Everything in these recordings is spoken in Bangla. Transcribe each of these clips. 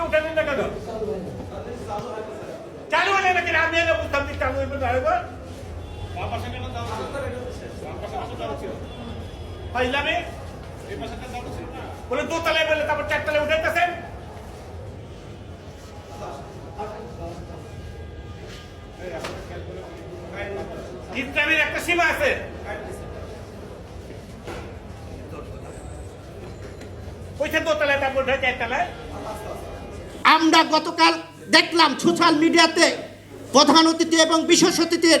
লিস্টে উঠালেন না কেন চালু হলে নাকি আমি এনে বুঝতাম যে চালু হইবে না হইবে। পাইলামে। বলে দোতলায় বলে তারপর চারতলায় উঠাইতেছেন ইসলামের একটা সীমা আছে ওইখানে দোতলায় তারপর উঠে চারতলায় আমরা গতকাল দেখলাম সোশ্যাল মিডিয়াতে প্রধান অতিথি এবং বিশেষ অতিথির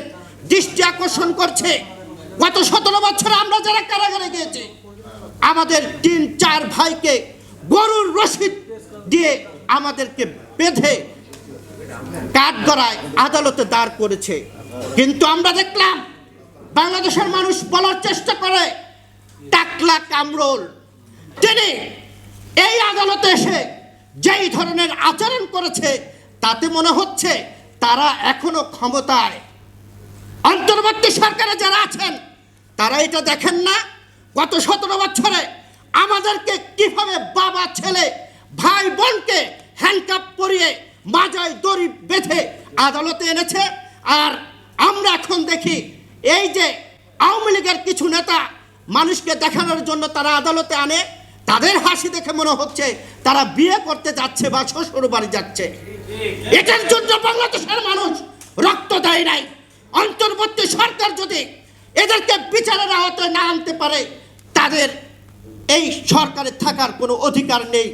দৃষ্টি আকর্ষণ করছে। গত সতেরো বছর আমরা যারা কারাগারে গিয়েছি, আমাদের তিন, চার ভাইকে গরুর রসিদ দিয়ে আমাদেরকে বেঁধে কাঠগড়ায় আদালতে দাঁড় করেছে। কিন্তু আমরা দেখলাম বাংলাদেশের মানুষ বলার চেষ্টা করে, টাকলা কামরুল। তিনি এই আদালতে এসে যেই ধরনের আচরণ করেছে, তাতে মনে হচ্ছে তারা এখনও ক্ষমতায়। অন্তর্বর্তী সরকারে যারা আছেন, তারা এটা দেখেন না। গত সতেরো বছরে আমাদেরকে কীভাবে বাবা, ছেলে, ভাই, বোনকে হ্যান্ডকাপ পরিয়ে মাজায় দড়ি বেঁধে আদালতে এনেছে। আর আমরা এখন দেখি এই যে আওয়ামী লীগের কিছু নেতা মানুষকে দেখানোর জন্য তারা আদালতে আনে। তাদের হাসি দেখে মনে হচ্ছে তারা বিয়ে করতে যাচ্ছে বা শ্বশুর বাড়ি যাচ্ছে। এটার জন্য বাংলাদেশের মানুষ রক্ত দেয় নাই। অন্তর্বর্তী সরকার যদি এদেরকে বিচারের আওতায় না আনতে পারে, তাদের এই সরকারে থাকার কোনো অধিকার নেই।